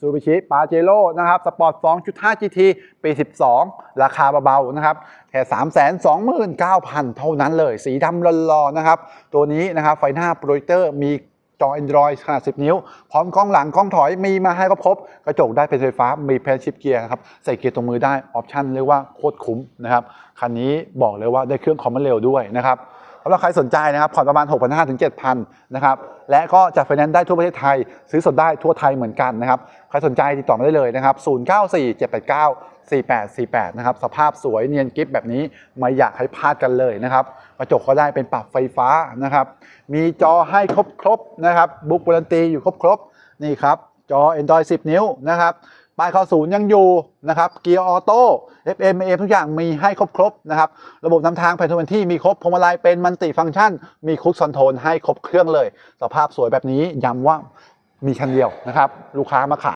ซูบิชิปาเจโร่นะครับสปอร์ต 2.5 GT ปี 12 ราคาเบาๆนะครับแค่329,000 เท่านั้นเลย สีดำรอๆนะครับ ตัวนี้นะครับไฟหน้าโปรเจคเตอร์มีจอ Android ขนาด 10 นิ้ว พร้อมกล้องหลังกล้องถอยมีมาให้ครบ กระจกได้เป็นไฟฟ้า มีเพลชิปเกียร์นะครับ ใส่เกียร์ตรงมือได้ ออปชั่นเรียกว่าโคตรคุ้มนะครับ คันนี้บอกเลยว่าได้เครื่องคอมมอนเร็วด้วยนะครับำหรับใครสนใจนะครับผ่อนประมาณ 6,500ถึง7,000นะครับและก็จัดไฟแนนซ์ได้ทั่วประเทศไทย ซื้อสดได้ทั่วไทยเหมือนกันนะครับใครสนใจติดต่อมาได้เลยนะครับ094789 4848 นะครับ สภาพสวยเนียนกิฟแบบนี้ไม่อยากให้พลาดกันเลยนะครับกระจกก็ได้เป็นปรับไฟฟ้านะครับ มีจอให้ครบๆนะครับ บุ๊กบรันตีอยู่ครบๆนี่ครับ จอ Android 10 นิ้วนะครับ ป้ายเข้าศูนย์ยังอยู่นะครับเกียร์ออโต้ FM AM ทุกอย่างมีให้ครบครบนะครับ ระบบนำทางแผนทวนที่มีครบพวงมาลัยเป็นมันติฟังก์ชัน มีคุกซอนโทนให้ครบเครื่องเลย สภาพสวยแบบนี้ย้ำว่ามีคันเดียวนะครับ ลูกค้ามาขาย